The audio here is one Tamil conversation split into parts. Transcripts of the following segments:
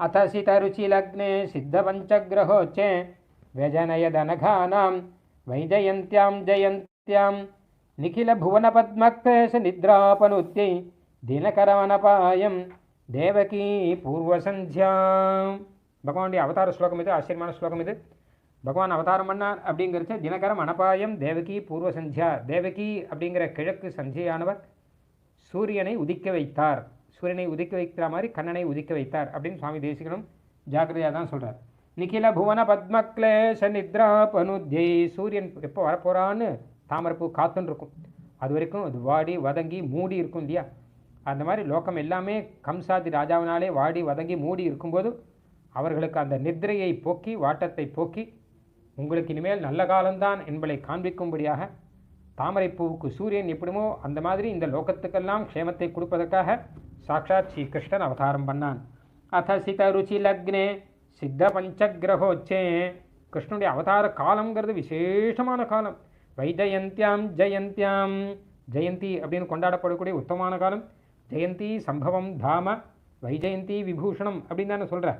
अथ सितरुचिलग्ने सिद्धपञ्चग्रहोच्चे व्यजनयदनघानां वैजयन्त्यां जयन्त्यां निखिलभुवनपद्मक्लेशनिद्रापनुत्यै தினகரவனபாயம் தேவகி பூர்வசந்தியாம் பகவானுடைய அவதார ஸ்லோகம் இது ஆச்சரியமான ஸ்லோகம் இது பகவான் அவதாரம் பண்ணார் அப்படிங்கிறச்ச தினகரம் அனபாயம் தேவகி பூர்வ சந்தியா தேவகி அப்படிங்கிற கிழக்கு சந்தியானவர் சூரியனை உதிக்க வைத்தார் சூரியனை உதிக்க வைக்கிற மாதிரி கண்ணனை உதிக்க வைத்தார் அப்படின்னு சுவாமி தேசிகனும் ஜாக்கிரதையாக தான் சொல்கிறார் நிகில புவன பத்மக்லேஷ நித்ரா பனுத்யை சூரியன் எப்போ வரப்போகிறான்னு தாமரைப்பூ காத்துன்னு இருக்கும். அது வரைக்கும் அது வாடி வதங்கி மூடி இருக்கும் இல்லையா? அந்த மாதிரி லோகம் எல்லாமே கம்சாதி ராஜாவினாலே வாடி வதங்கி மூடி இருக்கும்போது அவர்களுக்கு அந்த நித்ரையை போக்கி வாட்டத்தை போக்கி உங்களுக்கு இனிமேல் நல்ல காலம்தான் என்பதை காண்பிக்கும்படியாக தாமரைப்பூவுக்கு சூரியன் எப்படிமோ அந்த மாதிரி இந்த லோகத்துக்கெல்லாம் க்ஷேமத்தை கொடுப்பதற்காக சாக்ஷாத் ஸ்ரீ கிருஷ்ணன் அவதாரம் பண்ணான். அத சித ருச்சி லக்னே சித்த பஞ்சகிரகோச்சே. கிருஷ்ணனுடைய அவதார காலங்கிறது விசேஷமான காலம். வைஜயந்தியாம் ஜெயந்தியாம். ஜெயந்தி அப்படின்னு கொண்டாடப்படக்கூடிய உத்தமமான காலம். ஜெயந்தி சம்பவம் தாம வைஜெயந்தி விபூஷணம் அப்படின்னு தானே சொல்கிற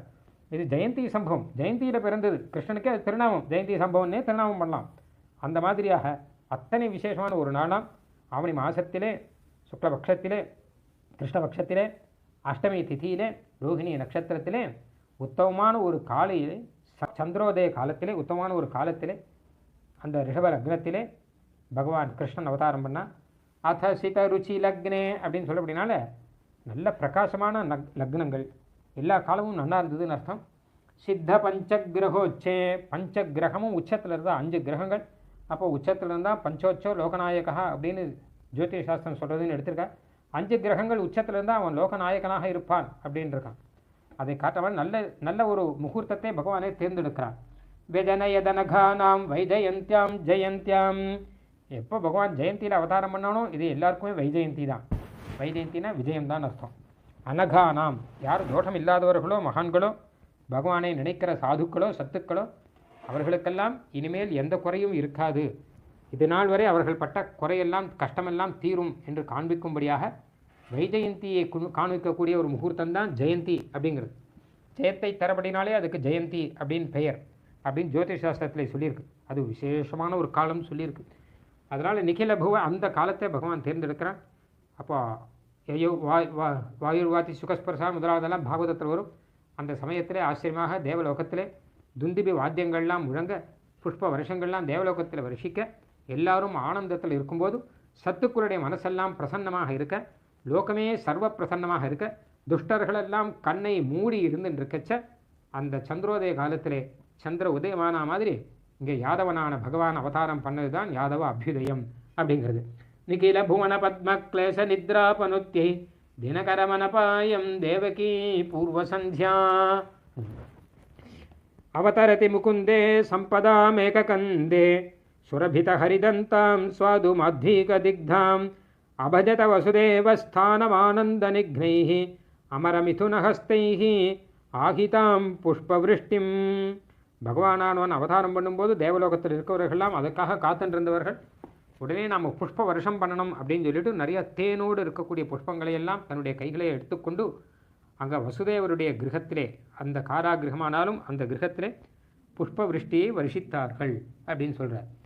இது ஜெயந்தி சம்பவம். ஜெயந்தியில் பிறந்தது. கிருஷ்ணனுக்கே திருநாமம். ஜெயந்தி சம்பவம்னே திருநாமம் பண்ணலாம். அந்த மாதிரியாக அத்தனை விசேஷமான ஒரு நாளாம் ஆவணி மாசத்திலே சுக்லபக்ஷத்திலே கிருஷ்ணபக்ஷத்திலே அஷ்டமி திதியிலே ரோஹிணி நட்சத்திரத்திலே உத்தமமான ஒரு காலையிலே ச- சந்திரோதய காலத்திலே உத்தமமான ஒரு காலத்திலே அந்த ரிஷப லக்னத்திலே பகவான் கிருஷ்ணன் அவதாரம் பண்ணா அத சித ருச்சி லக்னே அப்படின்னு சொல்லப்படினால நல்ல பிரகாசமான லக் லக்னங்கள். எல்லா காலமும் நல்லா இருந்ததுன்னு அர்த்தம். சித்த பஞ்ச கிரகோச்சே பஞ்ச கிரகமும் உச்சத்தில் இருந்தால் அஞ்சு கிரகங்கள். அப்போ உச்சத்தில் இருந்தால் பஞ்சோச்சோ லோகநாயகா அப்படின்னு ஜோதிஷ சாஸ்திரம் சொல்கிறதுன்னு எடுத்திருக்கா அஞ்சு கிரகங்கள் உச்சத்தில் இருந்தால் அவன் லோகநாயகனாக இருப்பான் அப்படின்னு இருக்கான். அதை காட்டவன் நல்ல நல்ல ஒரு முகூர்த்தத்தை பகவானே தேர்ந்தெடுக்கிறான் விஜனயதனகானாம் வைஜயந்தியாம் ஜெயந்தியாம். எப்போ பகவான் ஜெயந்தியில் அவதாரம் பண்ணானோ இது எல்லாருக்குமே வைஜெயந்தி தான். வைஜெயந்தினா விஜயம் தான் அர்த்தம். அனகானாம் யார் தோஷம் இல்லாதவர்களோ மகான்களோ பகவானை நினைக்கிற சாதுக்களோ சத்துக்களோ அவர்களுக்கெல்லாம் இனிமேல் எந்த குறையும் இருக்காது. இது நாள் வரை அவர்கள் பட்ட குறையெல்லாம் கஷ்டமெல்லாம் தீரும் என்று காண்பிக்கும்படியாக வைஜெயந்தியை காண்பிக்கக்கூடிய ஒரு முகூர்த்தம் தான் ஜெயந்தி அப்படிங்கிறது. ஜெயத்தை தரப்படினாலே அதுக்கு ஜெயந்தி அப்படின்னு பெயர் அப்படின்னு ஜோதிஷ் சாஸ்திரத்தில் சொல்லியிருக்கு. அது விசேஷமான ஒரு காலம் சொல்லியிருக்கு. அதனால் நிகில புவ அந்த காலத்தை பகவான் தேர்ந்தெடுக்கிறான் அப்போ ஐயோ வா வா வாயுர்வாதி சுகஸ்பர்சா முதலாவதெல்லாம் பாகவதத்தில் வரும். அந்த சமயத்திலே ஆச்சரியமாக தேவலோகத்திலே துந்திபி வாத்தியங்கள்லாம் முழங்க புஷ்ப வருஷங்கள்லாம் தேவலோகத்தில் வருஷிக்க எல்லாரும் ஆனந்தத்தில் இருக்கும்போது சத்துக்குருடைய மனசெல்லாம் பிரசன்னமாக இருக்க லோகமே சர்வ பிரசன்னமாக இருக்க துஷ்டர்களெல்லாம் கண்ணை மூடி இருந்துட்டு இருக்கச்ச அந்த சந்திரோதய காலத்திலே சந்திர உதயமான மாதிரி இங்கே யாதவனான பகவான் அவதாரம் பண்ணது தான் யாதவ அபியுதயம் அப்படிங்கிறது. நிகில புவன பத்ம கிளேச நித்ராபனுத்தியை தினகரமனபாயம் பூர்வ பூர்வசந்தியா அவதரதி முகுந்தே अवतरति मुकुन्दे सम्पदामेककन्दे सुरभितहरिदन्तां स्वादुमाध्वीकदिग्धाम् अभजत वसुदेवस्थानमानन्दनिघ्नैः அமரமிதுனஹஸ்தைஹ ஆகிதாம் புஷ்பவிருஷ்டிம். பகவானானவன் அவதாரம் பண்ணும்போது தேவலோகத்தில் இருக்கவர்கள்லாம் அதுக்காக காத்துருந்தவர்கள். உடனே நாம் புஷ்ப வருஷம் பண்ணணும் அப்படின்னு சொல்லிட்டு நிறைய தேனோடு இருக்கக்கூடிய புஷ்பங்களையெல்லாம் தன்னுடைய கைகளை எடுத்துக்கொண்டு அங்கே வசுதேவருடைய கிரகத்திலே அந்த காராகிரகமானாலும் அந்த கிரகத்திலே புஷ்ப வருஷித்தார்கள் அப்படின்னு சொல்கிறார்